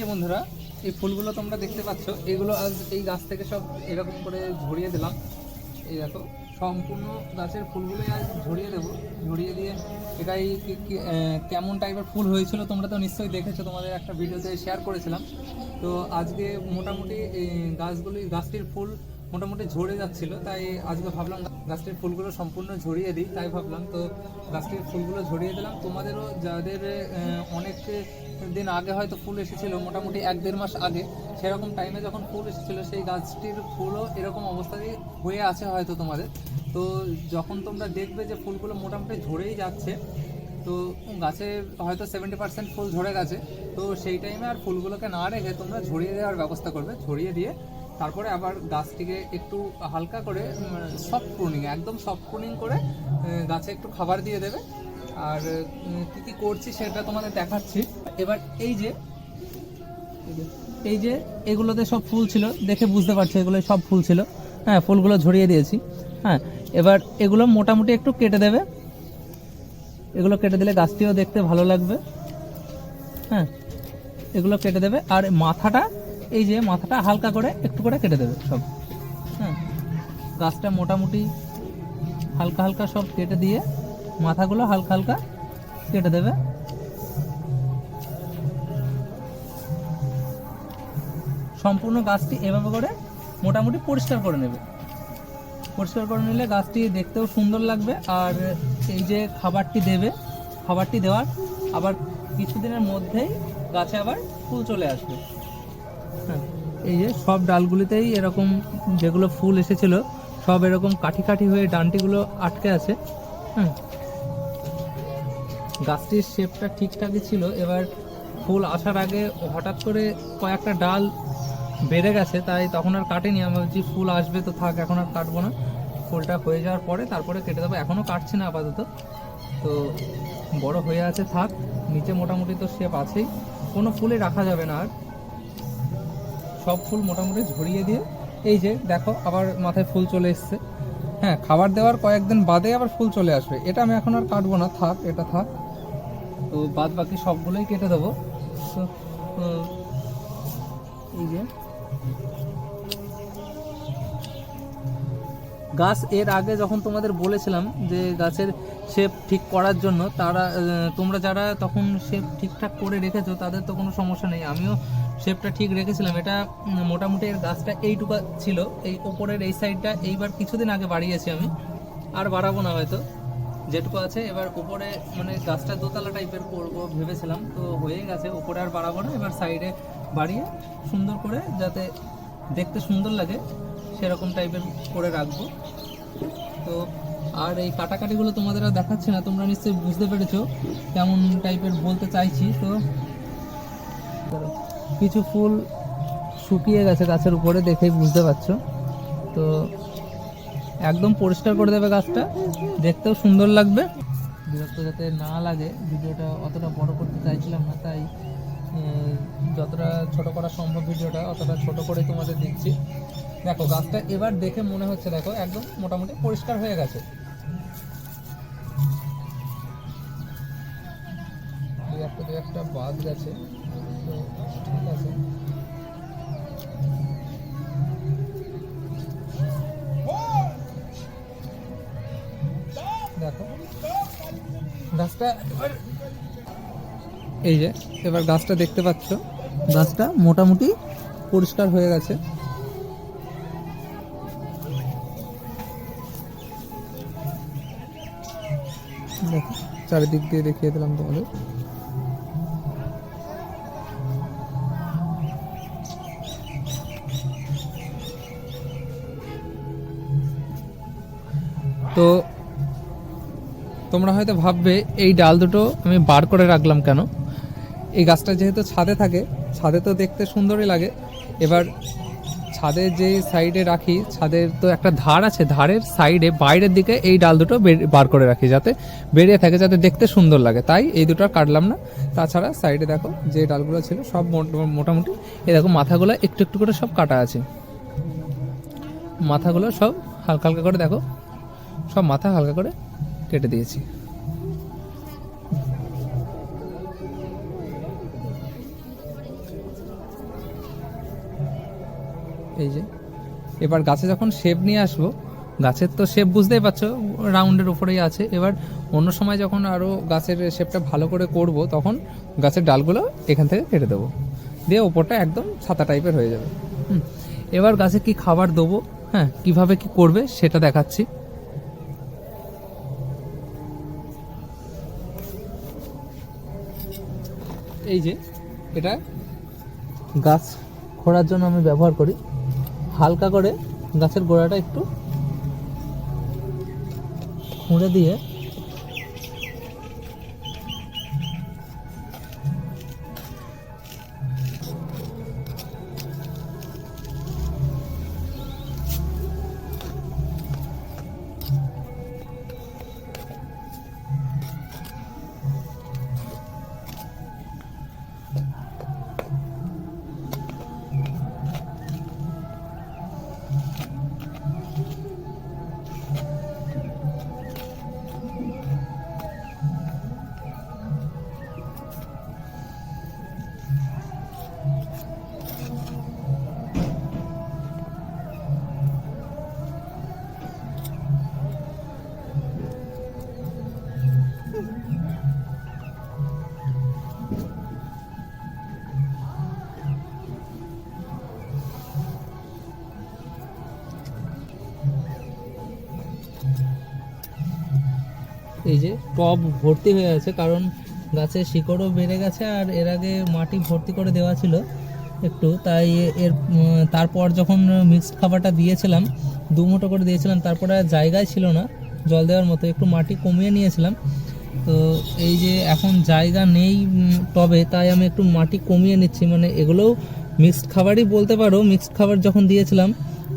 যে বন্ধুরা, এই ফুলগুলো তোমরা দেখতে পাচ্ছ, এগুলো আজ এই গাছ থেকে সব এরকম করে ঝরিয়ে দিলাম। এই দেখো, সম্পূর্ণ গাছের ফুলগুলোই আজ ঝরিয়ে দেবো। ঝরিয়ে দিয়ে এটাই কেমন টাইপের ফুল হয়েছিল তোমরা তো নিশ্চয়ই দেখেছ, তোমাদের একটা ভিডিওতে শেয়ার করেছিলাম। তো আজকে মোটামুটি এই গাছগুলি, গাছটির ফুল মোটামুটি ঝরে যাচ্ছিল, তাই আজকে ভাবলাম গাছটির ফুলগুলো সম্পূর্ণ ঝরিয়ে দিই, তাই ভাবলাম তো গাছটির ফুলগুলো ঝরিয়ে দিলাম। তোমাদেরও যাদের অনেক দিন আগে হয়তো ফুল এসেছিল, মোটামুটি এক দেড় মাস আগে, সেরকম টাইমে যখন ফুল এসেছিল, সেই গাছটির ফুলও এরকম অবস্থাতেই হয়ে আছে হয়তো তোমাদের। তো যখন তোমরা দেখবে যে ফুলগুলো মোটামুটি ঝরেই যাচ্ছে, তো গাছে হয়তো সেভেন্টি পার্সেন্ট ফুল ঝরে গেছে, তো সেই টাইমে আর ফুলগুলোকে না রেখে তোমরা ঝরিয়ে দেওয়ার ব্যবস্থা করবে, ঝরিয়ে দিয়ে তারপরে আবার গাছটিকে একটু হালকা করে সফট প্রুনিং একদম সফট প্রুনিং করে গাছে একটু খাবার দিয়ে দেবে। আর কি কি করছি সেটা তোমাদের দেখাচ্ছি। এবার এই যে এই যে এগুলোতে সব ফুল ছিল, দেখে বুঝতে পারছ এগুলো সব ফুল ছিল। হ্যাঁ ফুলগুলো ঝরিয়ে দিয়েছি। হ্যাঁ এবার এগুলো মোটামুটি একটু কেটে দেবে। এগুলো কেটে দিলে গাছটিও দেখতে ভালো লাগবে। হ্যাঁ এগুলো কেটে দেবে। আর মাথাটা এই যে মাথাটা হালকা করে একটু করে কেটে দেবে সব। হ্যাঁ। গাছটা মোটামুটি হালকা হালকা সব কেটে দিয়ে মাথাগুলো হালকা হালকা কেটে দেবে। সম্পূর্ণ গাছটি এভাবে করে মোটামুটি পরিষ্কার করে নেবে। পরিষ্কার করে নিলে গাছটি দেখতেও সুন্দর লাগবে আর এই যে খাবারটি দেবে, খাবারটি দেওয়ার আবার কিছুদিনের মধ্যেই গাছে আবার ফুল চলে আসবে। এই যে সব ডালগুলিতেই এরকম যেগুলো ফুল এসেছিল, সব এরকম কাঠি কাঠি হয়ে ডানটিগুলো আটকে আছে। হ্যাঁ গাছটির শেপটা ঠিকঠাকই ছিল। এবার ফুল আসার আগে হঠাৎ করে কয়েকটা ডাল বেড়ে গেছে, তাই তখন আর কাটেনি। আমি ভাবছি ফুল আসবে তো থাক, এখন আর কাটবো না। ফুলটা হয়ে যাওয়ার পরে তারপরে কেটে দেবো। এখনও কাটছি না আপাতত। তো বড় হয়ে আছে, থাক। নিচে মোটামুটি তো শেপ আছেই। কোনো ফুলে রাখা যাবে না আর। সব ফুল মোটামুটি ঝরিয়ে দিয়ে, এই যে দেখো আবার মাথায় ফুল চলে এসছে। হ্যাঁ খাবার দেওয়ার কয়েকদিন বাদে আবার ফুল চলে আসবে। এটা আমি এখন আর কাটবো না, থাক, এটা থাক। তো বাদ বাকি সবগুলোই কেটে দেবো। এই যে। গাছ এর আগে যখন তোমাদের বলেছিলাম যে গাছের শেপ ঠিক করার জন্য, তারা তোমরা যারা তখন শেপ ঠিকঠাক করে রেখেছো, তাদের তো কোনো সমস্যা নেই। আমিও শেপটা ঠিক রেখেছিলাম। এটা মোটামুটি এর গাছটা এইটুকু ছিল। এই ওপরের এই সাইডটা এইবার কিছুদিন আগে বাড়িয়েছি আমি। আর বাড়াবো না হয়তো। যেটুকু আছে এবার উপরে মানে গাছটা দোতলা টাইপের করব ভেবেছিলাম। তো হয়ে গেছে, উপরে আর বাড়াবো না। এবার সাইডে বাড়িয়ে সুন্দর করে যাতে দেখতে সুন্দর লাগে, সেরকম টাইপের করে রাখব। তো আর এই কাটাকাটিগুলো তোমাদের আর দেখাচ্ছি না, তোমরা নিশ্চয়ই বুঝতে পেরেছ কেমন টাইপের বলতে চাইছি। তো কিছু ফুল শুকিয়ে গেছে গাছের উপরে দেখেই বুঝতে পারছ। তো একদম পরিষ্কার করে দেবে গাছটা, দেখতেও সুন্দর লাগবে। বিরক্ত যাতে না লাগে, ভিডিওটা অতটা বড় করতে চাইছিলাম না, তাই যতটা ছোট করা সম্ভব ভিডিওটা অতটা ছোট করে তোমাদের দিচ্ছি দেখো, গাছটা এবার দেখে মনে হচ্ছে, দেখো, একদম মোটামুটি পরিষ্কার হয়ে গেছে। একটা বাদ গেছে। গাছটা এই যে, এবার গাছটা দেখতে পাচ্ছ। গাছটা মোটামুটি পরিষ্কার হয়ে গেছে। দেখো, চারিদিক দিয়ে দেখিয়ে দিলাম তোমাদের। তোমরা হয়তো ভাববে, এই ডাল দুটো আমি বার করে রাখলাম কেন? এই গাছটা যেহেতু ছাদে থাকে, ছাদে তো দেখতে সুন্দরই লাগে। এবার ছাদে যে সাইডে রাখি, ছাদের তো একটা ধার আছে, ধারের সাইডে বাইরের দিকে এই ডাল দুটো বের- করে রাখি যাতে বেরিয়ে থাকে, যাতে দেখতে সুন্দর লাগে। তাই এই দুটো কাটলাম না। তাছাড়া সাইডে দেখো, যে ডালগুলো ছিল সব মোট- মোটামুটি, এই দেখো মাথাগুলো একটু একটু করে সব কাটা আছে। মাথাগুলো সব হালকা হালকা করে দেখো। সব মাথা হালকা করে কেটে দিয়েছি। এই যে, এবার গাছে যখন শেপ নিয়ে আসব, গাছের তো শেপ বুঝতেই পারছ রাউন্ডের উপরেই আছে। এবার অন্য সময় যখন আরও গাছের শেপটা ভালো করে করব, তখন গাছের ডালগুলো এখান থেকে কেটে দেবো। দিয়ে ওপরটা একদম ছাতা টাইপের হয়ে যাবে। এবার গাছে কি খাবার দেবো হ্যাঁ কীভাবে কি করবে সেটা দেখাচ্ছি। এই যে, এটা গাছ খোঁড়ার জন্য আমি ব্যবহার করি। হালকা করে গাছের গোড়াটা একটু খুঁড়ে দিয়ে এই যে টব ভর্তি হয়ে আছে, কারণ গাছের শিকড়ও বেড়ে গেছে আর এর আগে মাটি ভর্তি করে দেওয়া ছিল একটু। তাই এর তারপর যখন মিক্সড খাবারটা দিয়েছিলাম, দু করে দিয়েছিলাম, তারপরে জায়গায় ছিল না জল দেওয়ার মতো, একটু মাটি কমিয়ে নিয়েছিলাম। তো এই যে এখন জায়গা নেই টবে, তাই আমি একটু মাটি কমিয়ে নিচ্ছি। মানে এগুলোও মিক্সড খাবারই বলতে পারো মিক্সড খাবার যখন দিয়েছিলাম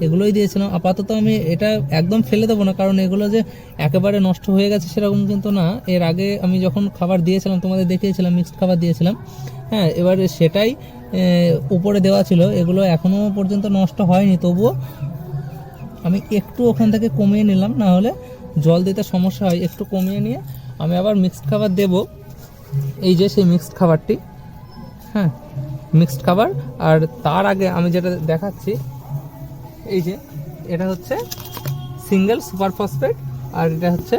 এগুলোই দিয়েছিলাম। আপাতত আমি এটা একদম ফেলে দেবো না, কারণ এগুলো যে একেবারে নষ্ট হয়ে গেছে সেরকম কিন্তু না। এর আগে আমি যখন খাবার দিয়েছিলাম, তোমাদের দেখিয়েছিলাম মিক্সড খাবার দিয়েছিলাম হ্যাঁ এবার সেটাই উপরে দেওয়া ছিল। এগুলো এখনও পর্যন্ত নষ্ট হয়নি, তবুও আমি একটু ওখান থেকে কমিয়ে নিলাম, না হলে জল দিতে সমস্যা হয়। একটু কমিয়ে নিয়ে আমি আবার মিক্সড খাবার দেব। এই যে সেই মিক্সড খাবারটি হ্যাঁ মিক্সড খাবার। আর তার আগে আমি যেটা দেখাচ্ছি এই যে, এটা হচ্ছে সিঙ্গেল সুপার ফসফেট আর এটা হচ্ছে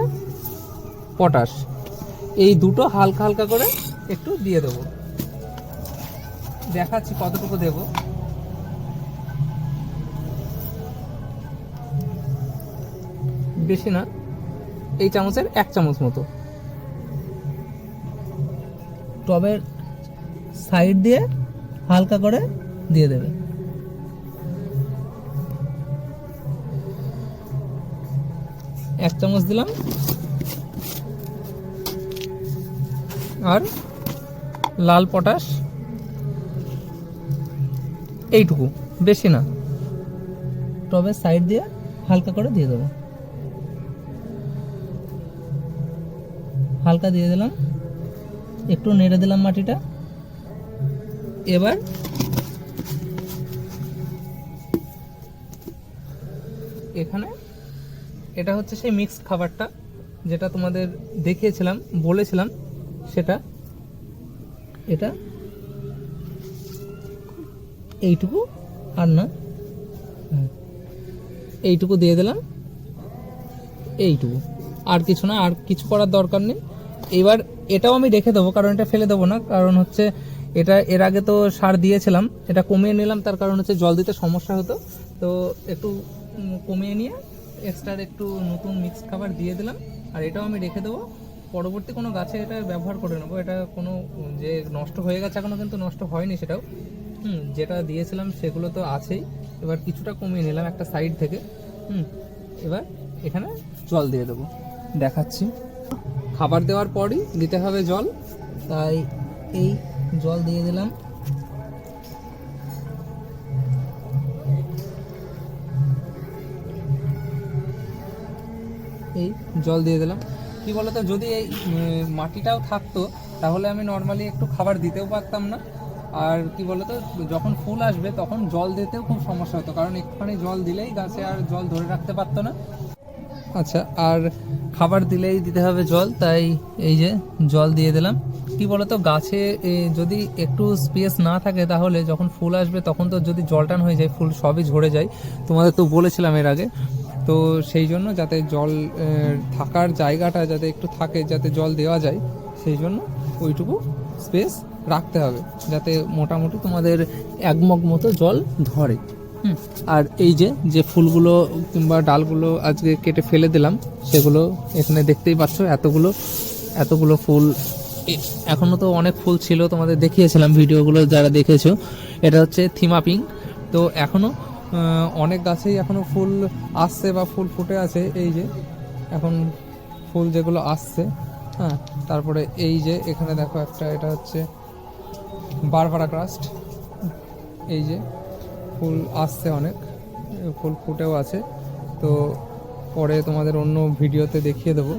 পটাশ। এই দুটো হালকা হালকা করে একটু দিয়ে দেবো। দেখাচ্ছি কতটুকু দেব। বেশি না, এই চামচের এক চামচ মতো। টবের সাইড দিয়ে হালকা করে দিয়ে দেবে। এক চামচ দিলাম। আর লাল পটাশ। এইটুকু, বেশি না। টবের সাইড দিয়ে হালকা করে দিয়ে দেবো। হালকা দিয়ে দিলাম। একটু নেড়ে দিলাম মাটিটা। এবার এখানে এটা হচ্ছে সেই মিক্সড খাবারটা, যেটা তোমাদের দেখিয়েছিলাম, বলেছিলাম, সেটা, এটা, এইটুকু, আর না এইটুকু দিয়ে দিলাম, এইটুকু, আর কিছু না, আর কিছু করার দরকার নেই। এবার এটাও আমি রেখে দেবো, কারণ এটা ফেলে দেবো না, কারণ হচ্ছে এটা, এর আগে তো সার দিয়েছিলাম, এটা কমিয়ে নিলাম, তার কারণ হচ্ছে জল দিতে সমস্যা হতো, তো একটু কমিয়ে নিয়ে এক্সট্রা একটু নতুন মিক্স খাবার দিয়ে দিলাম। আর এটাও আমি রেখে দেবো। পরবর্তী কোনো গাছে এটা ব্যবহার করে নেব। এটা কোনো, যে নষ্ট হয়ে গেছে এখনও কিন্তু নষ্ট হয়নি সেটাও। হুম, যেটা দিয়েছিলাম সেগুলো তো আছেই। এবার কিছুটা কমিয়ে নিলাম একটা সাইড থেকে। হুম, এবার এখানে জল দিয়ে দেবো। দেখাচ্ছি। খাবার দেওয়ার পরই দিতে হবে জল। তাই এই জল দিয়ে দিলাম। এই জল দিয়ে দিলাম। কি বলতো, যদি এই মাটিটাও থাকতো, তাহলে আমি নর্মালি একটু খাবার দিতেও পারতাম না। আর কি বলতো, যখন ফুল আসবে, তখন জল দিতেও খুব সমস্যা হতো, কারণ একটুখানি জল দিলেই গাছে আর জল ধরে রাখতে পারতো না। আচ্ছা আর খাবার দিলেই দিতে হবে জল, তাই এই যে জল দিয়ে দিলাম। কি বলতো, গাছে যদি একটু স্পেস না থাকে তাহলে যখন ফুল আসবে, তখন তো যদি জল টান হয়ে যায়, ফুল সবই ঝরে যায়। তোমাদের তো বলেছিলাম এর আগে তো সেই জন্য যাতে জল থাকার জায়গাটা যাতে একটু থাকে যাতে জল দেওয়া যায় সেই জন্য ওইটুকু স্পেস রাখতে হবে যাতে মোটামুটি তোমাদের একমগ মতো জল ধরে। আর এই যে যে ফুলগুলো কিংবা ডালগুলো আজকে কেটে ফেলে দিলাম সেগুলো এখানে দেখতেই পাচ্ছ এতগুলো এতগুলো ফুল। এ- এখনও তো অনেক ফুল ছিল তোমাদের দেখিয়েছিলাম ভিডিওগুলো যারা দেখেছ। এটা হচ্ছে থিমা পিঙ্ক। তো এখনও আহ, অনেক গাছেই এখনও ফুল আসছে বা ফুল ফুটে আছে, এই যে এখন ফুল যেগুলো আসছে হ্যাঁ তারপরে এই যে এখানে দেখো একটা, এটা হচ্ছে বারবারা ক্রাস্ট, এই যে ফুল আসছে অনেক, ফুল ফুটেও আছে, তো পরে তোমাদের অন্য ভিডিওতে দেখিয়ে দেবো।